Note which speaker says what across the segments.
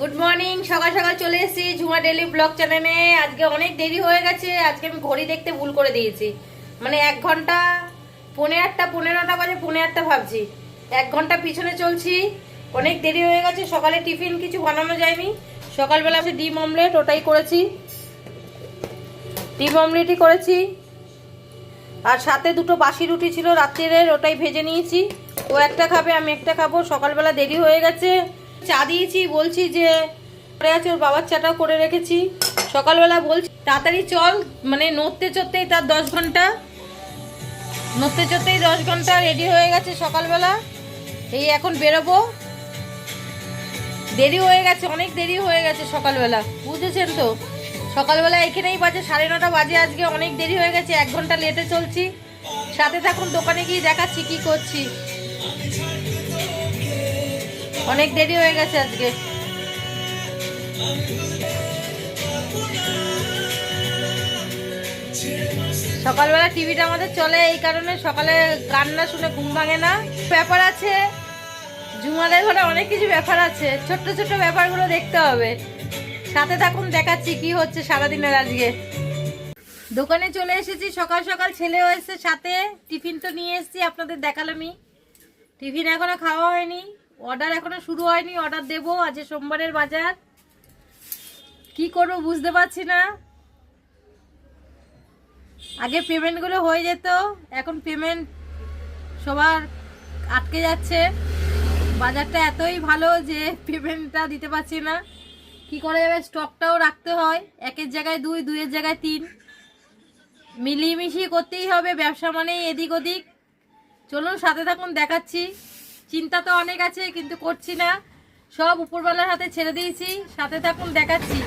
Speaker 1: Good morning সকাল সকাল চলে এসেছি ঝুমা ডেলি ব্লগ চ্যানেলে আজকে অনেক দেরি হয়ে গেছে, আজকে আমি ঘড়ি দেখতে ভুল করে দিয়েছি। মানে এক ঘণ্টা পনেরো আটটা পনেরোটা বাজে পনেরো আটটা ভাবছি। এক ঘণ্টা পিছনে চলছি, অনেক দেরি হয়ে গেছে, সকালে টিফিন কিছু বানানো যায়নি। সকালবেলা আমি ডিম অমলেট, ওটাই করেছি। ডিম অমলেটই করেছি। আর সাথে দুটো বাসি রুটি ছিল রাত্রের ওটাই ভেজে নিয়েছি। ও একটা খাবে, আমি একটা খাব। সকালবেলা দেরি হয়ে গেছে। চা দিয়েছি, বলছি যে, পরে আছে ওর বাবার চাটাও করে রেখেছি। সকালবেলা বলছি, তাড়াতাড়ি চল মানে নড়তে চড়তেই তার দশ ঘণ্টা। নড়তে চড়তেই দশ ঘণ্টা রেডি হয়ে গেছে সকালবেলা। এই এখন বেরোবো। দেরি হয়ে গেছে, অনেক দেরি হয়ে গেছে সকালবেলা। বুঝেছেন তো? সকালবেলা এখানেই বাজে, সাড়ে নটা বাজে আজকে, অনেক দেরি হয়ে গেছে, এক ঘণ্টা লেটে চলছি। সাথে থাকুন, দোকানে গিয়ে দেখাচ্ছি কি করছি। অনেক দেরি হয়ে গেছে আজকে। সকালবেলা টিভিটা আমাদের চলে, এই কারণে সকালে গান না শুনে ঘুম ভাঙে না। ব্যাপার আছে, জুমাদের ঘরে অনেক কিছু ব্যাপার আছে। ছোট্ট ছোট্ট ব্যাপারগুলো দেখতে হবে। সাথে থাকুন, দেখাচ্ছি কি হচ্ছে সারাদিনের আজকে। দোকানে চলে এসেছি, সকাল সকাল ছেলেও এসেছে সাথে। টিফিন তো নিয়ে এসেছি, আপনাদের দেখালামই। টিফিন এখনও খাওয়া হয়নি। অর্ডার এখনও শুরু হয়নি অর্ডার দেবো আজ সোমবারের বাজার। কি করব বুঝতে পারছি না। আগে পেমেন্টগুলো হয়ে যেত, এখন পেমেন্ট সবার আটকে যাচ্ছে। বাজারটা এতই ভালো যে পেমেন্টটা দিতে পারছি না। কি করে যাবে? স্টকটাও রাখতে হয়, একের জায়গায় দুই, দুইয়ের জায়গায় তিন। মিলিয়ে মিশিয়ে করতেই হবে, ব্যবসা মানেই এদিক ওদিক। চলুন সাথে থাকুন, দেখাচ্ছি। চিন্তা তো অনেক আছে, কিন্তু করছি না। সব উপরবেলার হাতে ছেড়ে দিয়েছি, সাথে থাকুন, দেখাচ্ছি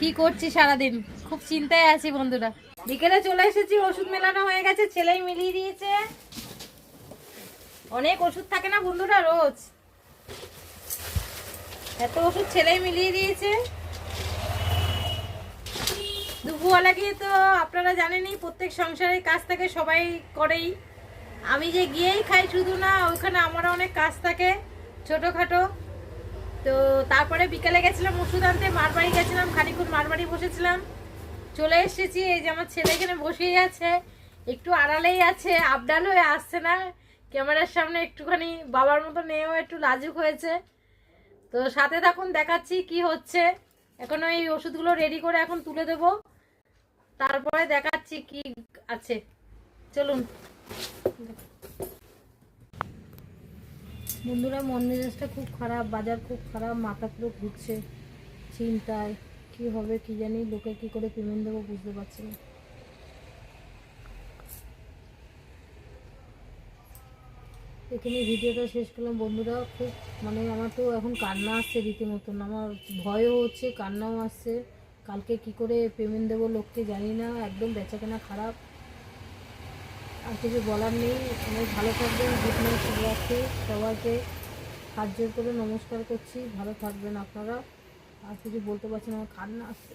Speaker 1: কি করছি সারাদিন। খুব চিন্তায় আছি বন্ধুরা। বিকেলে চলে এসেছি, ওষুধ মেলানো হয়ে গেছে, ছেলেই মিলিয়ে দিয়েছে। অনেক ওষুধ থাকে না বন্ধুরা রোজ। এত ওষুধ ছেলেই মিলিয়ে দিয়েছে। দুপুরবেলা গিয়ে তো আপনারা জানেনই, প্রত্যেক সংসারের কাজ থাকে, সবাই করেই। আমি যে গিয়েই খাই শুধু না, ওখানে আমারও অনেক কাজ থাকে, ছোটোখাটো। তো তারপরে বিকালে গেছিলাম ওষুধ আনতে, মারবাড়ি গেছিলাম খানিক্ষণ মারবাড়ি বসেছিলাম। চলে এসেছি, এই যে আমার ছেলে এখানে বসেই আছে, একটু আড়ালেই আছে আপডাল হয়ে আসছে না। ক্যামেরার সামনে একটুখানি বাবার মতো নেও একটু লাজুক হয়েছে। তো সাথে থাকুন, দেখাচ্ছি কি হচ্ছে। এখন ওই ওষুধগুলো রেডি করে এখন তুলে দেব। তারপরে দেখাচ্ছি কি আছে। চলুন। বন্ধুরা, মন মেজাজটা খুব খারাপ, বাজার খুব খারাপ, মাথা পুরো ঘুরছে চিন্তায়। কি হবে কি জানি, লোকে কি করে পেমেন্ট দেবো বুঝতে পারছি না। এখানে ভিডিওটা শেষ করলাম। বন্ধুরা, খুব মানে আমার তো এখন কান্না আসছে রীতিমতন। আমার ভয়ও হচ্ছে, কান্নাও আসছে। কালকে কি করে পেমেন্ট দেবো লোককে জানি না, একদম বেচাকেনা খারাপ। আর কিছু বলার নেই। অনেক ভালো থাকবেন, গুড নাইট, শুভরাত্রি। সবাইকে সাহায্য করে নমস্কার করছি। ভালো থাকবেন আপনারা। আর কিছু বলতে পারছেন আমার কান্না আসছে।